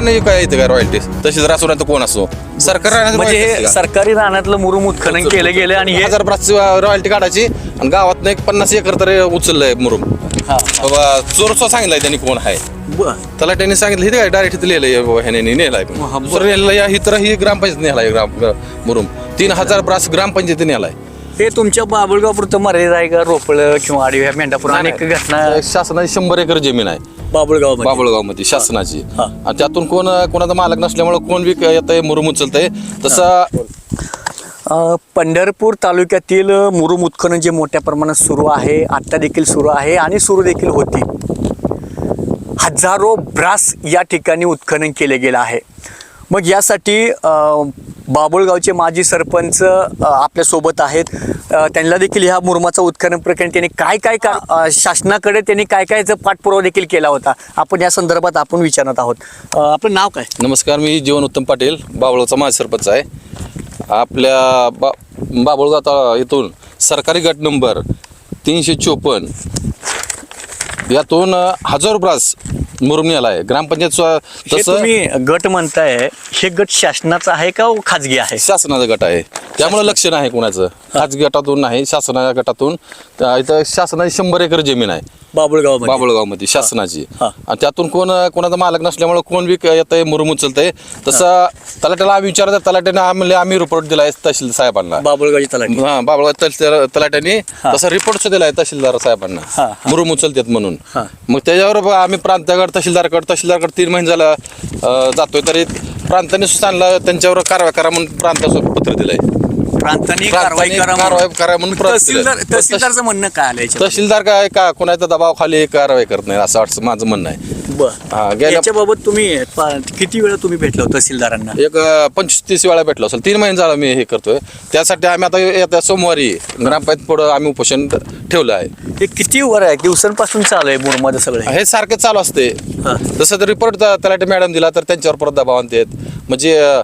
नाही काय येते काय रॉयल्टी तशीच तर कोण असो? सरकार राहण्याचं म्हणजे हे का? सरकारी रानातलं मुरुम उत्खनन केलं गेलं आणि हे हजार ब्रास रॉयल्टी काढायची आणि गावात एक पन्नास एकर तरी उचललंय मुरुम. हा. बाबा चोर सांगितलंय त्यांनी कोण आहे. त्याला त्यांनी सांगितलं हे काय डायरेक्ट लिहिलंय बाबा ह्याने नेलाय. हा, बरं. नेलं इतर ही ग्रामपंचायत नेलाय ग्राम मुरुम. तीन हजार ब्रास ग्रामपंचायतीने नेलाय. हे तुमच्या बाबुळगाव पुरतं मर्यादित आहे का? रोपळ किंवा आडी ह्या मेंढापूर अनेक घटना शासनाची शंभर एकर जमीन आहे. बाबुळगाव बाबळगावमध्ये शासनाची. आणि त्यातून कोण कोणाचा मालक नसल्यामुळे कोण बी येत आहे मुरुम उचलतंय तसं पंढरपूर तालुक्यातील मुरुम उत्खनन जे मोठ्या प्रमाणात सुरू आहे आत्ता देखील सुरू आहे आणि सुरू देखील होती. हजारो ब्रास या ठिकाणी उत्खनन केले गेलं आहे. मग यासाठी बाबुळगावचे माजी सरपंच आपल्यासोबत आहेत. त्यांना देखील ह्या मुरुमाचं उत्खनन प्रकरण त्यांनी काय काय का शासनाकडे त्यांनी काय काय पाठपुरावा देखील केला होता? आपण या संदर्भात आपण विचारत आहोत. आपलं नाव काय? नमस्कार मी जीवन उत्तम पाटील बाबुळगावचा माजी सरपंच आहे. आपल्या बा बाबुळगाव इथून सरकारी गट नंबर तीनशे चोपन्न. यातून हजार हजारो ब्रास मुरुम नेला आहे. ग्रामपंचायत स्व- हे तसं तुम्ही गट म्हणताय हे गट शासनाचा आहे का खाजगी आहे? शासनाचा गट आहे. त्यामुळे लक्ष नाही कोणाचं. खाजगी गटातून नाही शासनाच्या गटातून. त्या इथं शासनाची शंभर एकर जमीन आहे. बाबुळगाव बाबळगावमध्ये शासनाची. हा. आणि त्यातून कोण कोणाचा मालक नसल्यामुळे कोण बी येत आहे मुरुम उचलतंय. तसं तलाट्याला आम्ही विचारत तलाट्याने आम्ही आम्ही रिपोर्ट दिलाय तहसील साहेबांना. बाबुळगावची तलाठी. हा बाबळगाव तलाट्याने तसा रिपोर्ट सुद्धा दिलाय तहसीलदार साहेबांना. मुरुम उचलतात म्हणून. मग त्याच्यावर आम्ही प्रांताकडे तहसीलदारकडे तहसीलदारकडे तीन महिने झाला जातोय तरी प्रांताने सांगला त्यांच्यावर कारवाई करा म्हणून प्रांताचं पत्र दिलंय. प्रांतांनी कारवाई करा कारवाई म्हणून. करा तहसीलदार दिलंय. तहसीलदारचं म्हणणं काय आलं याच्यात? तहसीलदार काय का कोणाच्या दबावाखाली कारवाई करत नाही असं वाटतं माझं म्हणणं आहे. बर. हा, गेल्या- याच्याबाबत तुम्ही पा- किती वेळा तुम्ही भेटला हो तहसीलदारांना? एक पंचवीस तीस वेळा भेटलो असेल. तीन महिने झाला मी हे करतोय. त्यासाठी आम्ही आता येत्या सोमवारी ग्रामपंचायत पुढं आम्ही उपोषण ठेवलं आहे. हे किती वर आहे? दिवसांपासून चालू आहे मुरमाचं सगळं हे? सारखं चालू असते. जसं रिपोर्ट तलाठी मॅडम दिला तर त्यांच्यावर परत दबाव आणतात. म्हणजे अं,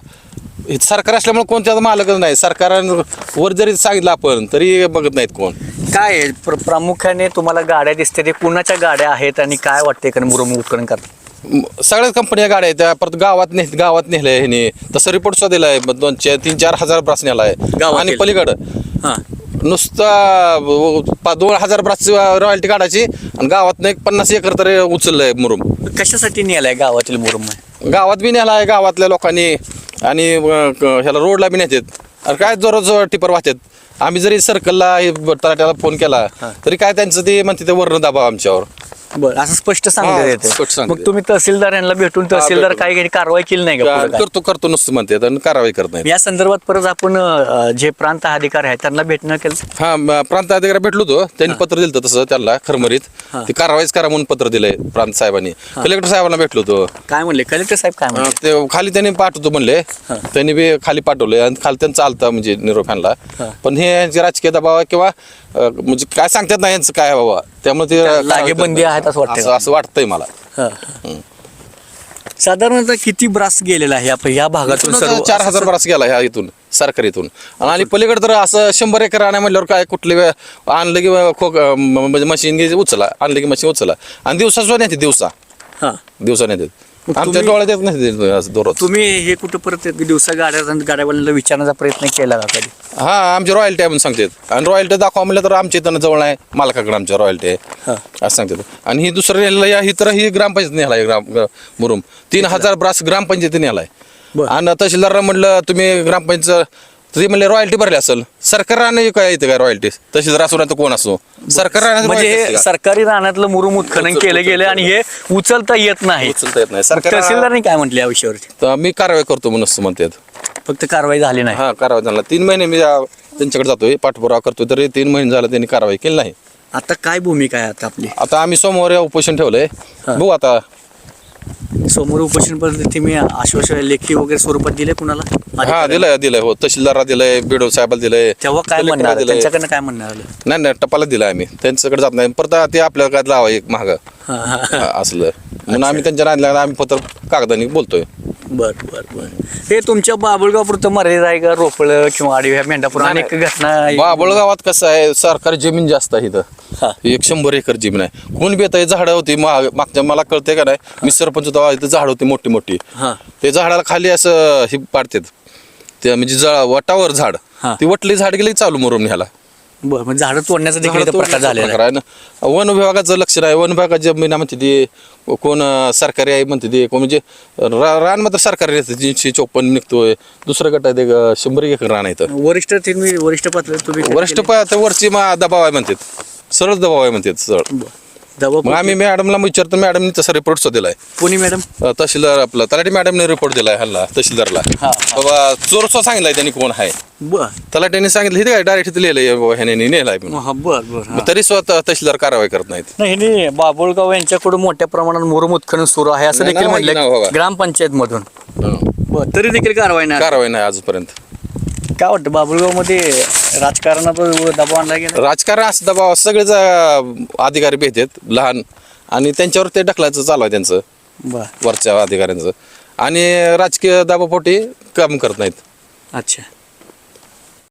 हे सरकार असल्यामुळे कोणत्याच मालकच नाही. सरकारांवर जरी सांगितलं आपण तरी बघत नाहीत कोण. काय आहे? प्र- प्रामुख्याने तुम्हाला गाड्या दिसते ते कुणाच्या गाड्या आहेत आणि काय वाटते कारण मुरुम उपकरण करतात? म- सगळ्याच कंपन्या गाड्या आहेत. त्या परत गावात ने गावात नेल्या ह्याने. तसं रिपोर्ट सुद्धा दिलाय. ब- दोन चार तीन चार हजार ब्रास नेलाय. गावातील? आणि पलीकडं. हां. नुसतं प- दोन हजार ब्रास रॉयल्टी काढायची आणि गावात एक पन्नास एकर तरी उचललंय मुरुम. कशासाठी नेलाय गावातील मुरुम? गावात बी नेला आहे गावातल्या लोकांनी. आणि ह्याला रोडला बी नेतात. अरे काय दररोज टिपर वाहतात. आम्ही जरी सर्कलला तलाट्याला फोन केला तरी काय त्यांचं ते म्हणते ते वर्ण दाबा आमच्यावर. बरं असं स्पष्ट हा, सांगण्यात स्पष्ट येते सांगण्यात मग तुम्ही तहसीलदार यांना भेटून तहसीलदार भेटून. काही कारवाई केली नाही का पुढं काय? करतो करतो नुसतं म्हणतात आणि कारवाई करत नाही या संदर्भात परत आपण अ, जे प्रांत अधिकारी आहेत त्यांना भेटणं केलं? हा म- प्रांत अधिकारी भेटलो होतो. त्यांनी पत्र दिलं होतं तसं त्यांना खरमरीत. ते कारवाईच करा म्हणून पत्र दिलंय प्रांत साहेबांनी. कलेक्टर साहेबांना भेटलो होतो. काय म्हणले? कलेक्टर साहेब काय म्हणले? अं, ते खाली त्यांनी पाठवतो म्हणले. त्यांनी बी खाली पाठवले आणि खाली त्यांचं चालतं म्हणजे निरोप ह्यांना. पण हे यांचे राजकीय दबाव आहे किंवा अं, म्हणजे काय सांगतात ना यांचं काय बाबा? त्यामुळे ते लागेबंदी आहेत असं वाटतंय असं वाटतंय मला. हा. साधारणतः किती ब्रास गेलेला आहे आपण या भागातून इथूनच सर्व चार हजार बरास गेला ह्या इथून सरकारीतून आणि पलीकडे तर असं शंभर एकर आणा म्हणल्यावर काय कुठले वे- आणलं की खोक म्हणजे मशीन उचला. आणलं की मशीन उचला. आणि दिवसा सुद्धा नेते दिवसा. हा. दिवसा मग आमच्या डोळ्यात येत नाही असं दररोज. तुम्ही हे कुठं परत दिवसा गाड्या गाड्यावाल्यांना विचारण्याचा प्रयत्न केला का कधी? हा आमची रॉयल्टी आहे म्हणून सांगतात. आणि रॉयल्टी दाखवा म्हणलं तर आमच्या इथं जवळ आहे मालकाकडे आमच्या रॉयल्टी आहे. असं सांगतात. आणि ही दुसरं नेलं या ही तर ही ग्रामपंचायत नेलाय ग्राम मुरुम. तीन हजार ब्रास ग्रामपंचायतीने नेलाय. आणि तहसीलदार म्हणलं तुम्ही ग्रामपंचायत ते म्हणले रॉयल्टी भरली असेल. सरकार राहणे काय येते काय रॉयल्टी तशीच रासून तर कोण असो? सरकार राहण्याचं म्हणजे हे असते? सरकारी रानातलं मुरुम उत्खनन केलं गेलं आणि हे उचलता. येत नाही. उचलता येत नाही. सरकार तहसीलदारने काय म्हटले या विषयावरती? तर मी कारवाई करतो म्हणून असं म्हणतात. फक्त कारवाई झाली नाही. हा कारवाई झाला तीन महिने मी त्यांच्याकडे जातोय पाठपुरावा करतोय तरी तीन महिने झाला त्यांनी कारवाई केली नाही. आता काय भूमिका आहे आता आपली? आता आम्ही सोमवारी उपोषण ठेवलंय. बघू आता. समोर उपोषण पद्धती मी आश्वासन लेखी वगैरे स्वरूपात दिले कुणाला? हा? दिलंय दिलंय. हो तहसीलदारला दिलंय बिडो साहेबाला दिलंय. तेव्हा काय कलेक्टरला म्हणणार? दिलंय. त्यांच्याकडनं काय म्हणणार आलं? नाही नाही टपाला दिलाय आम्ही. त्यांच्याकडे जात नाही. परत ते आपल्याला काय लावा एक महाग हा, हा, हा. असलं. म्हणून आम्ही त्यांच्या नादला आम्ही फक्त कागदानी बोलतोय. बर बर बर. हे तुमच्या बाबुळगाव पुरतं मर्यादित आहे का? रोपळ किंवा आडी ह्या मेंढापूर अनेक. घटना बाबळ गावात कसं आहे सरकारी जमीन जास्त आहे इथं. हा. एक शंभर एकर जमीन आहे. कोण बेत आहे झाडं होती मा- मागच्या मला कळते का नाही मी सरपंच होतो इथं झाड होती मोठी मोठी. हा. ते झाडाला खाली असं हे पाडतात. ते म्हणजे जळ वटावर झाड. हा. ती वटली झाड गेली चालू मरून बरं म्हणजे झाडं तोडण्याचा देखील इथं प्रकार झालेला आहे. वन विभागाचं लक्ष नाही. वन विभागाच्या जमीन म्हणते ते कोण अं, सरकारी आहे म्हणते ते कोण म्हणजे रा- रान मात्र सरकारी येतं तीनशे चोपन्न निघतोय. दुसरं गट आहे ते शंभर एकर रान आहे इथं. वरिष्ठ तुम्ही वरिष्ठ पातळी तुम्ही वरिष्ठ प- ते वरची मा दबाव आहे म्हणतात. सरळ दबाव आहे म्हणतात सरळ दबाव मग आम्ही मॅडमला विचारतो मॅडमने तसा रिपोर्ट सुद्धा दिलाय पुणे मॅडम? अं, तहसीलदार आपला तलाठी मॅडमने रिपोर्ट दिलाय हल्ला तहसीलदारला. हा, बाबा चोर सुद्धा सांगितलाय त्यांनी कोण आहे. बर. तलाट्याने सांगितलं हे काय डायरेक्ट इथं लिहिलंय बाबा ह्याने नेलाय म्हणून. हा बर बर हा. मग तरी स्वतः तहसीलदार कारवाई करत नाहीत. नाही हे बाबुळगाव यांच्याकडून मोठ्या प्रमाणात मुरुम उत्खनन सुरू आहे असं नाही, देखील म्हटलं बघा. ग्रामपंचायत मधून हं. बर तरी देखील कारवाई नाही. कारवाई नाही आजपर्यंत. काय वाटतं बाबुळगावमध्ये राजकारणाचा दबाव आणला गेला? राजकारण असं दबाव सगळेच अधिकारी भेटतात लहान. आणि त्यांच्यावर ते ढकलायचं चालू आहे त्यांचं. बर. वरच्या अधिकाऱ्यांचं. आणि राजकीय दबावपोटी काम करत नाहीत. अच्छा.